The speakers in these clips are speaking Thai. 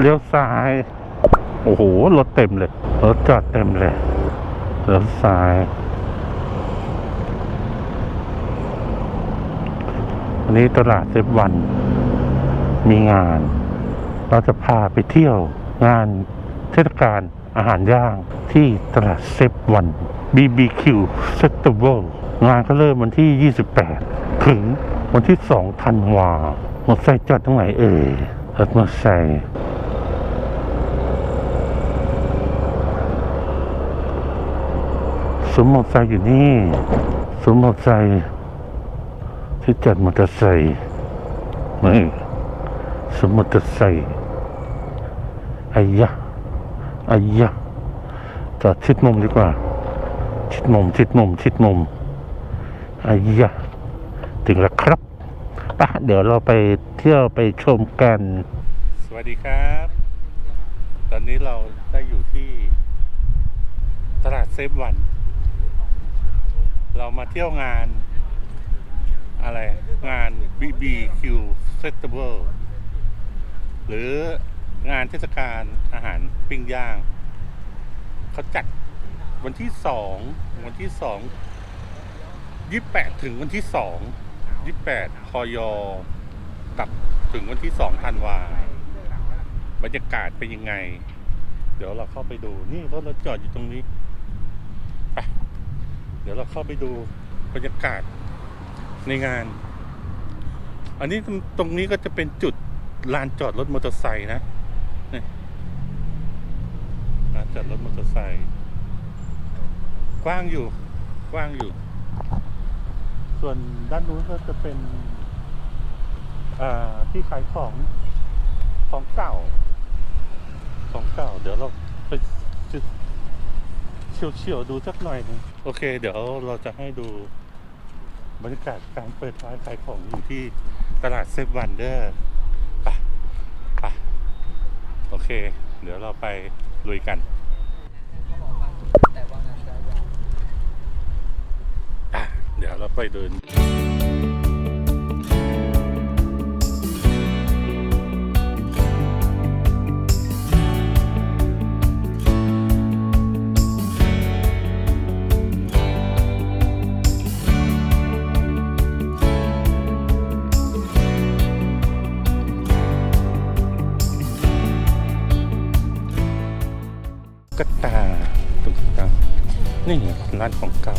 เลี้ยวซ้าย โอ้โห รถเต็มเลย รถจอดเต็มเลยเลี้ยวซ้าย วันนี้ตลาดเซฟวัน มีงาน เราจะพาไปเที่ยวงานเทศกาลอาหารย่างที่ตลาดเซฟวัน BBQ Festival งานก็เริ่มวันที่ 28 ถึงวันที่ 2 ธันวามอเตอร์ไซค์จอดตรงไหนเอ่ยรถมอเตอร์ไซค์ มมอเตอร์ไซค์อยู่นี่สมมอเตอร์ไซค์ที่จอดมอเตอร์ไซค์นี่สมมอเตอร์ไซค์ไอ้ยะไอ้ยะจอดชิดมุมดีกว่า ชิดมุมชิดมุมชิดมุมไอ้ยะถึงแล้วครับปะเดี๋ยวเราไปเที่ยวไปชมกัน สวัสดีครับ ตอนนี้เราได้อยู่ที่ตลาดเซฟวัน เรามาเที่ยวงาน อะไรงาน BBQ Festival หรืองานเทศกาลอาหารปิ้งย่าง เขาจัดวันที่สองวันที่สองยี่แปดถึงวันที่สองยี่แปดพอยอกับถึงวันที่สองธันวาบรรยากาศเป็นยังไง เดี๋ยวเราเข้าไปดูนี่รถเราจอดอยู่ตรงนี้ไป เดี๋ยวเราเข้าไปดูบรรยากาศในงาน อันนี้ตรงนี้ก็จะเป็นจุดลานจอดรถมอเตอร์ไซค์นะนี่ลานจอดรถมอเตอร์ไซค์กว้างอยู่กว้างอยู่ ส่วนด้านนู้นก็จะเป็นที่ขายของของเก่า ของเก่า เดี๋ยวเราไปเฉียวเฉียวๆดูสักหน่อยหนึง โอเค เดี๋ยวเราจะให้ดูบรรยากาศการเปิดร้านขายของอยู่ที่ตลาดเซฟวันเดอร์ไปไปโอเค เดี๋ยวเราไปลุยกันเดี๋ยวเราไปเดิน ร้านของเก่า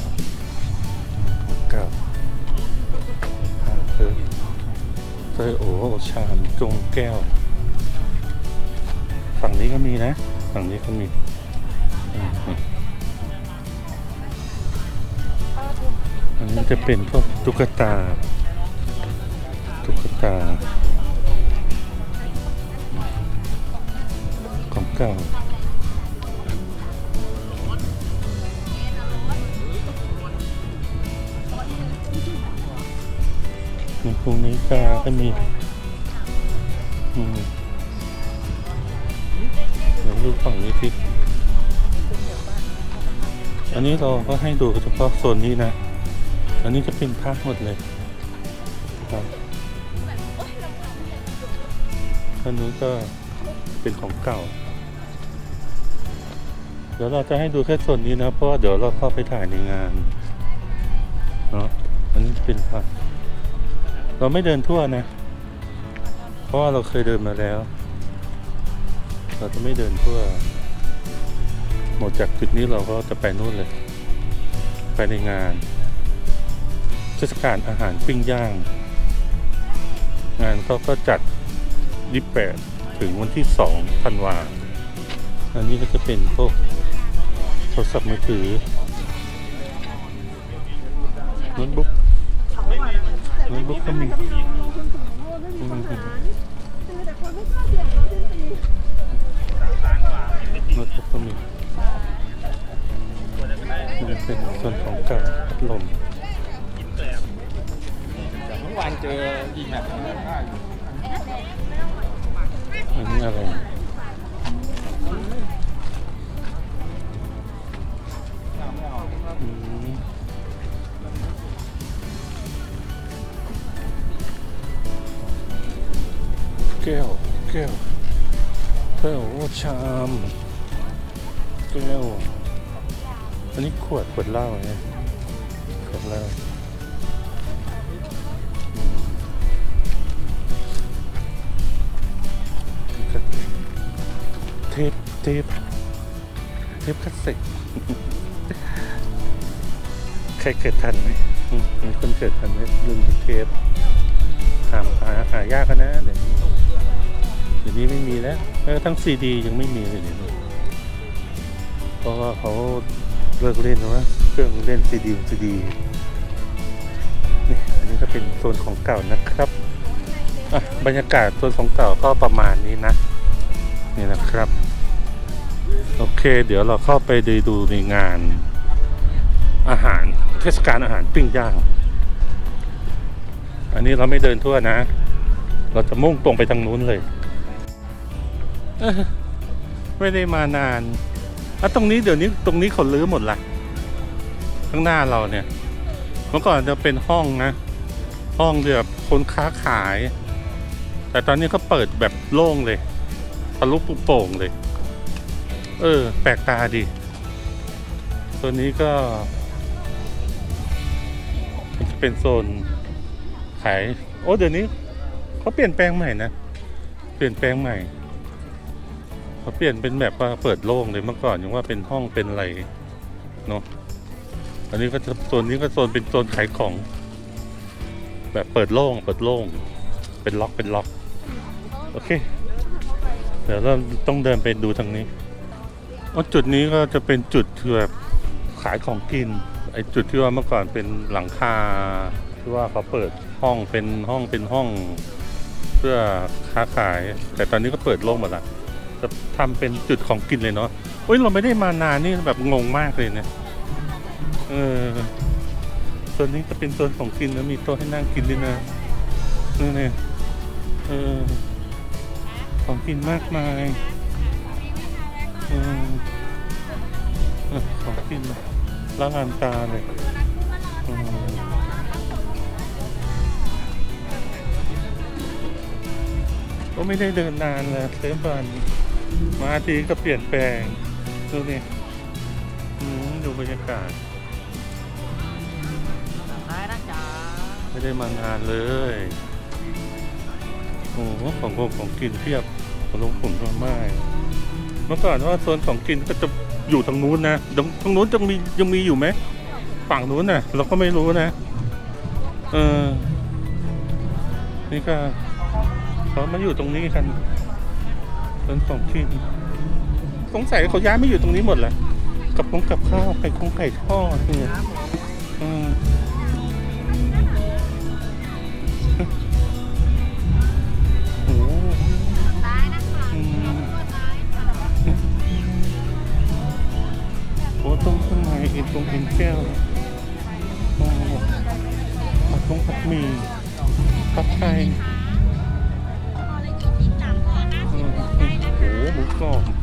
ของเก่าเธอเธอโอชามจงแก้ว ฝั่งนี้ก็มีนะ ฝั่งนี้ก็มีอันนี้จะเป็นพวกตุ๊กตา ตุ๊กตา ของเก่า พวกนี้กาก็มีอืมเดี๋ยวดูฝั่งนี้สิอันนี้เราก็ให้ดูเฉพาะโซนนี้นะ อันนี้จะเป็นผ้าหมดเลยครับอันนู้นก็เป็นของเก่า เดี๋ยวเราจะให้ดูแค่โซนนี้นะ เพราะว่าเดี๋ยวเราเข้าไปถ่ายในงาน เนาะอันนี้เป็นผ้า เราไม่เดินทั่วนะ เพราะว่าเราเคยเดินมาแล้ว เราจะไม่เดินทั่ว หมดจากจุดนี้เราก็จะไปนู่นเลย ไปในงานเทศกาลอาหารปิ้งย่าง งานเขาก็จัด 28 ถึงวันที่ 2 ธันวาอันนี้ก็จะเป็นพวกโทรศัพท์มือถือโน้ตบุ๊ก โน้ตบุ๊กก็มีอืมโน้ตบุ๊กก็มีนี่เป็นส่วนของเก่าพัดลมเมื่อวานเจออีแมทอันนี้อะไรอืม ก้วแก้วเธอโอชามแก้วอันนี้ขวดขวดเหล้าไงขวดเหล้าเทปเทปเทปคาสเซ็ตใครเกิดทันไหมมีคนเกิดทันไหมรุ่นเทปหาหาหายากกันนะเดี๋ยว เดี๋ยวนี้ไม่มีแล้วแม้กระทั่งซีดียังไม่มีเลยเดี๋ยวนี้เพราะว่าเขาเลิกเล่นแล้วนะเครื่องเล่นซีดีซีดีนี่อันนี้ก็เป็นโซนของเก่านะครับอะบรรยากาศโซนของเก่าก็ประมาณนี้นะนี่นะครับ โอเค เดี๋ยวเราเข้าไปดูดูในงานอาหารเทศกาลอาหารปิ้งย่าง อันนี้เราไม่เดินทั่วนะ เราจะมุ่งตรงไปทางนู้นเลย ไม่ได้มานานอะตรงนี้เดี๋ยวนี้ตรงนี้เขาลื้อหมดละข้างหน้าเราเนี่ย เมื่อก่อนจะเป็นห้องนะ ห้องแบบคนค้าขาย แต่ตอนนี้เขาเปิดแบบโล่งเลยทะลุปุโป่งเลย เออ แปลกตาดี ตัวนี้ก็มันจะเป็นโซนขาย โอ้เดี๋ยวนี้เขาเปลี่ยนแปลงใหม่นะ เปลี่ยนแปลงใหม่ เขาเปลี่ยนเป็นแบบว่าเปิดโล่งเลยเมื่อก่อนยังว่าเป็นห้องเป็นอะไรเนาะอันนี้ก็จะโซนนี้ก็โซนเป็นโซนขายของ แบบเปิดโล่งเปิดโล่ง เป็นล็อกเป็นล็อก โอเค เดี๋ยวเราต้องเดินไปดูทางนี้อ๋อจุดนี้ก็จะเป็นจุดที่แบบขายของกินไอจุดที่ว่าเมื่อก่อนเป็นหลังคาที่ว่าเขาเปิดห้องเป็นห้องเป็นห้อง เพื่อค้าขาย แต่ตอนนี้ก็เปิดโล่งหมดละ จะทำเป็นจุดของกินเลยเนาะเฮ้ยเราไม่ได้มานานนี่แบบงงมากเลยเนี่ยเออโซนนี้จะเป็นโซนของกินแล้วมีโต๊ะให้นั่งกินด้วยนะนี่เนี่ยเออของกินมากมายเออเอของกินละลานตาเลยอืมก็ไม่ได้เดินนานเลยเซฟบัน มาทีก็เปลี่ยนแปลง ดูนี่อืมดูบรรยากาศได้นะจ๊ะไม่ได้มานานเลย โอ้โหของผมของกินเพียบของลงผมก็ไม่เมื่อก่อนว่าโซนของกินก็จะอยู่ทางนู้นนะตรงทางนู้นจะมียังมีอยู่ไหมฝั่งนู้นน่ะ เราก็ไม่รู้นะ เออ นี่ก็เขามาอยู่ตรงนี้กัน โซนของกินสงสัยเขาย้ายไม่อยู่ตรงนี้หมดแหละกับคงกับข้าวไข่คงไข่ทอดเนี่ยอืมโอ้โหได้นะคะอืมได้ค่ะโอ้ตรงข้าเอ็นตรงเอ็นแก้ว โ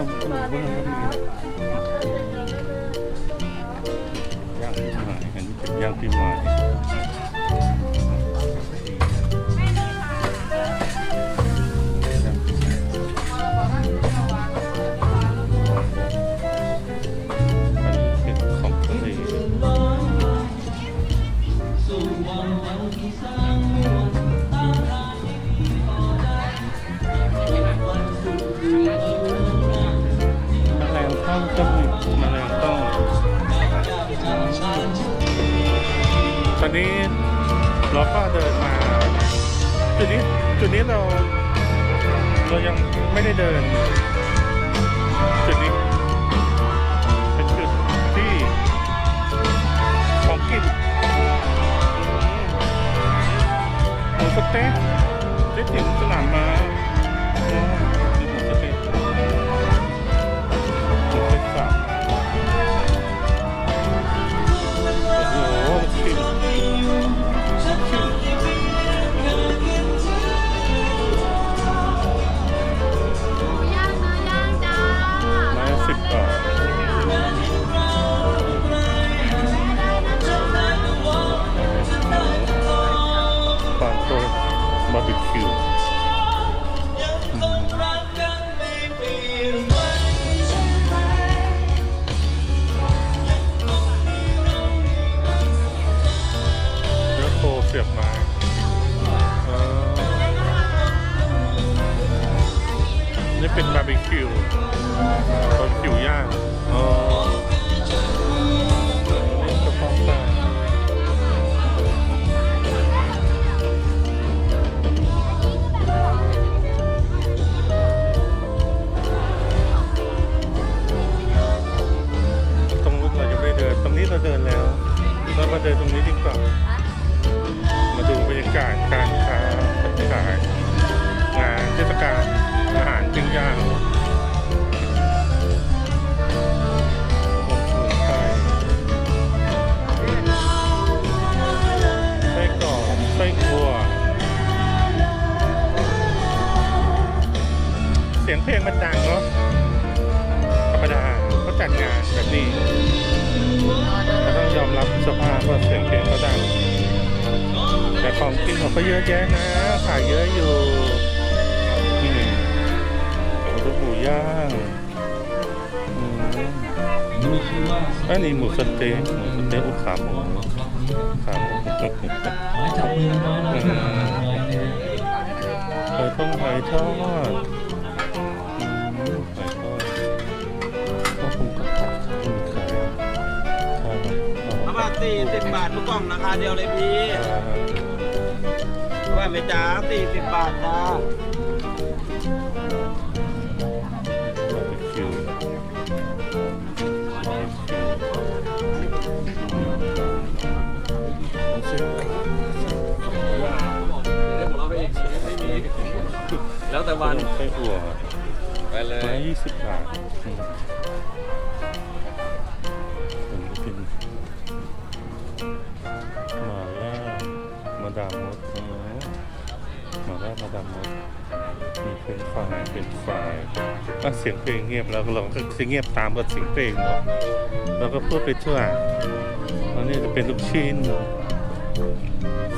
ย่างที่มายอันนี้เป็นย่างที่มา ตอนนี้เราก็เดินมาจุดนี้จุดนี้เราเรายังไม่ได้เดิน บิคิวตอนคิวย่างเออกาตรงนู้เรายัไม่เดิน ตรงนี้เราเดินแล้ว เรามาเดินตรงนี้ดีกว่า มาดูบรรยากาศการค้าขายงานเทศกาลอาหารจึงย่าง เพลงมันดังเนาะธรรมดาเขาจัดงานแบบนี้เราต้องยอมรับสภาพว่าเสียงเพลงเขาดังแต่ของกินเขาก็เยอะแยะนะขายเยอะอยู่นี่ลูกหมูย่างอันนี้หมูสเต๊ะหมูสเต๊ะอุขาหมูขาหมูจับมือน้อยนะจับมือน้อยนะไข่ต้มไข่ทอด สี่สิบบาททุกกล่องราคาเดียวเลยพี่ว่าไหมจ้าสี่สิบบาทจ้าบาร์บีคิวไม่ใช่แล้วแต่วันไส้อั่วไปเลไม้ยยี่สิบบาท มาดามมดอ๋อหมาล่ามาดามมด มีเป็นไฟรายเป็นไฟรายอะเสียงเพลงเงียบแล้วเราก็จะเงียบตามกับเสียงเพลงเนาะเราก็พูดไปทั่วอันนี้จะเป็นลูกชิ้น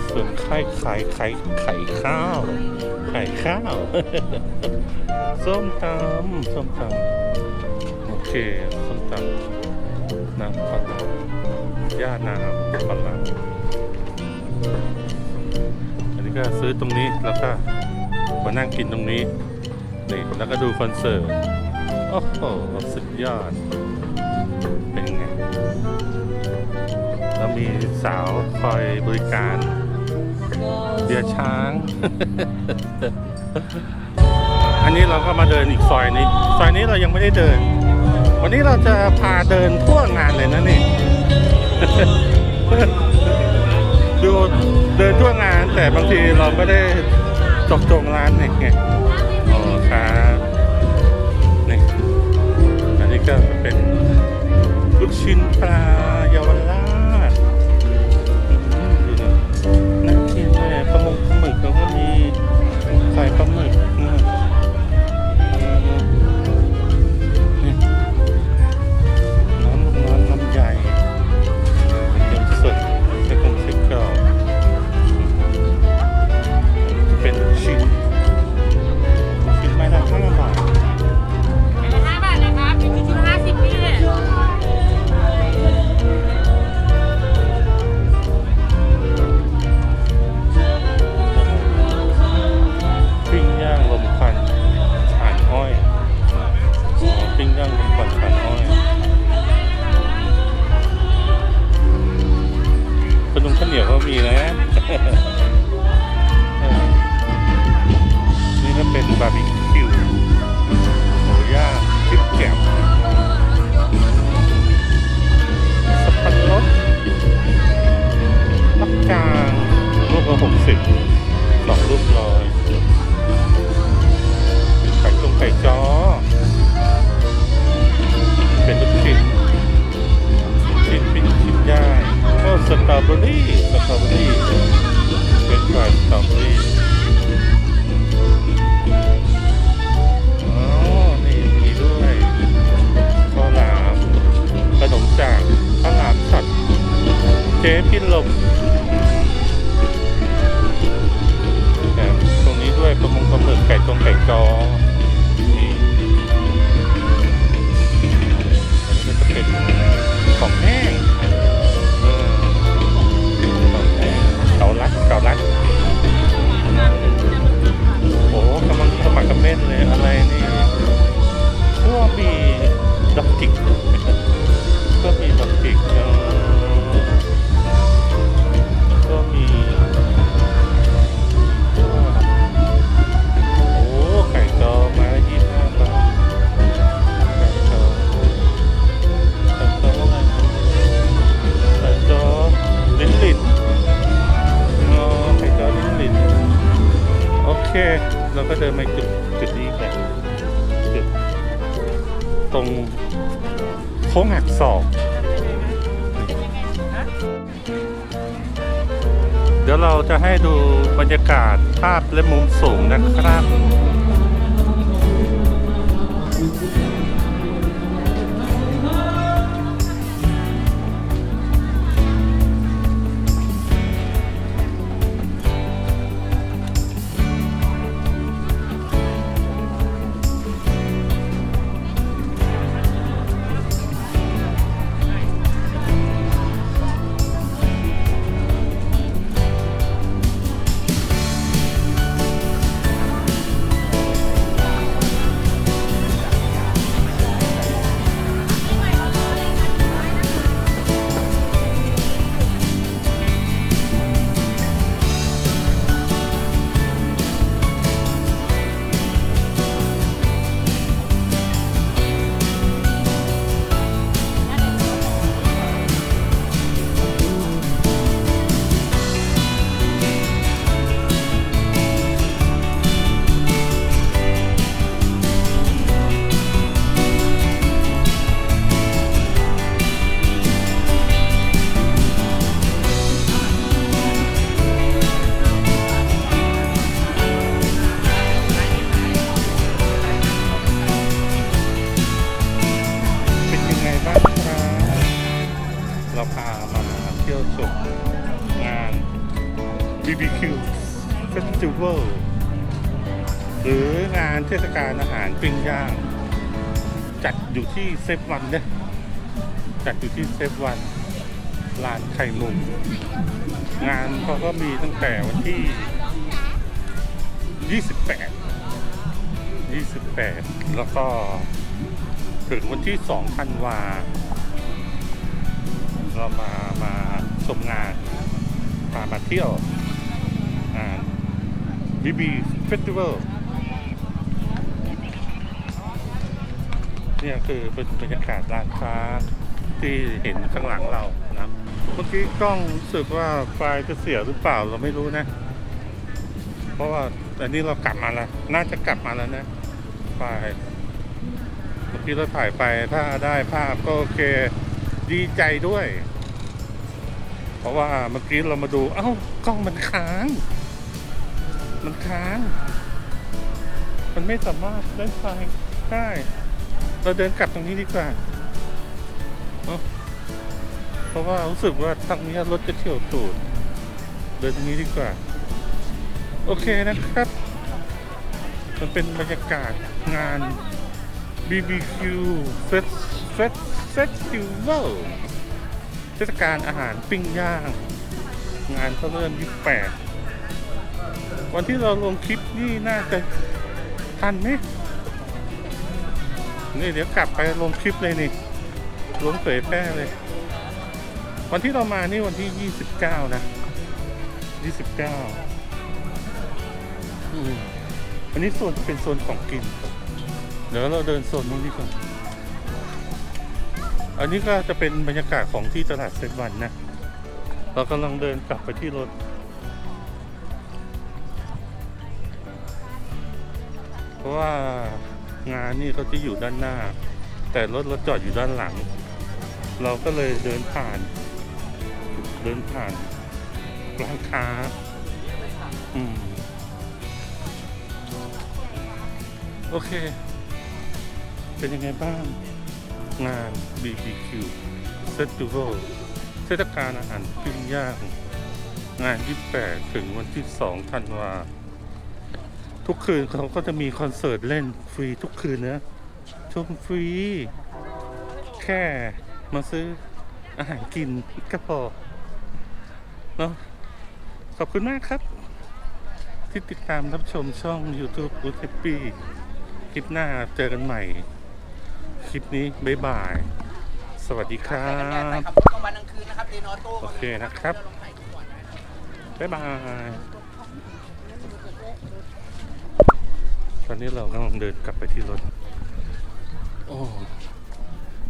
ส่วนไข่ไข่ไข่ไข่ข้าว ไข่ข้าว ส้มตำส้มตำโอเคส้มตำน้ำปลาร้าย่าน้ำปลาร้าอันนี้ ก็ซื้อตรงนี้แล้วก็มานั่งกินตรงนี้นี่แล้วก็ดูคอนเสิร์ตโอ้โหสุดยอด เป็นไงแล้วมีสาวคอยบริการเบียช้าง อันนี้เราก็มาเดินอีกซอยนี้ ซอยนี้เรายังไม่ได้เดิน วันนี้เราจะพาเดินทั่วงานเลยนะนี่ ดูเดินทั่วงานแต่บางทีเราไม่ได้จกจงร้านนี่ไงอ๋อครับนี่อันนี้ก็เป็นลูกชิ้นปลาเยาวราชน่ากินเลยปลาหมึกปลาหมึกเขาก็มีใส่ปลาหมึก จะให้ดูบรรยากาศภาพและมุมสูงนะครับ งาน BBQ Festival หรืองานเทศกาลอาหารปิ้งย่าง จัดอยู่ที่เซฟวันเนี่ยจัดอยู่ที่เซฟวันลานไข่มุมงานเขาก็มีตั้งแต่วันที่ 28 28 แล้วก็ถึงวันที่ 2 ธันวา เรามามา ชมงานพามาเที่ยวงานบีบีเฟสติวัลเนี่ยคือเป็นบรรยากาศร้านค้าที่เห็นข้างหลังเรานะเมื่อกี้กล้องรู้สึกว่าไฟล์จะเสียหรือเปล่าเราไม่รู้นะ เพราะว่าอันนี้เรากลับมาแล้ว น่าจะกลับมาแล้วนะไฟล์เมื่อกี้เราถ่ายไปถ้าได้ภาพก็โอเค ดีใจด้วย เพราะว่าเมื่อกี้เรามาดูเอ้ากล้องมันค้าง มันค้าง มันไม่สามารถเล่นไฟได้เราเดินกลับตรงนี้ดีกว่าเพราะว่ารู้สึกว่าทางนี้รถจะเที่ยวตูดเดินตรงนี้ดีกว่า โอเคนะครับ มันเป็นบรรยากาศงาน BBQ Fest Fest Festival ศกาลอาหารปิ้งย่าง งานเขาเริ่ม28วันที่เราลงคลิปนี่น่าจะทันไหมนี่เดี๋ยวกลับไปลงคลิปเลยนี่ลงเผยแพร่เลย วันที่เรามานี่วันที่29นะ29อืมอันนี้โซนจะเป็นโซนของกิน เดี๋ยวเราเดินโซนนู้นดีกว่า อันนี้ก็จะเป็นบรรยากาศของที่ตลาดเซนวันนะ เรากำลังเดินกลับไปที่รถ เพราะว่างานนี่เขาจะอยู่ด้านหน้า แต่รถราจอดอยู่ด้านหลัง เราก็เลยเดินผ่าน เดินผ่านร้านค้า อืม โอเค เป็นยังไงบ้าง งาน BBQ Festival เทศกาลอาหารปิ้งย่าง งาน 28 ถึงวันที่ 2 ธันวา ทุกคืนเขาก็จะมีคอนเสิร์ตเล่นฟรีทุกคืนนะชมฟรี แค่มาซื้ออาหารกินก็พอเนาะขอบคุณมากครับ ที่ติดตามรับชมช่อง YouTube อุทเ p ปี้คลิปหน้าเจอกันใหม่ คลิปนี้บ๊ายบาย สวัสดีครับ ขับรถกลางวันกลางคืนนะครับเรนอโต้โอเคนะครับ บ๊ายบาย ตอนนี้เรากำลังเดินกลับไปที่รถ โอ้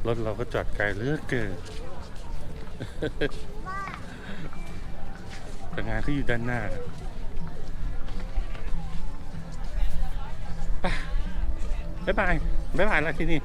รถเราก็จอดไกลเหลือเกิน แต่งานที่อยู่ด้านหน้าไปบ๊ายบาย บ๊ายบายแล้วที่นี่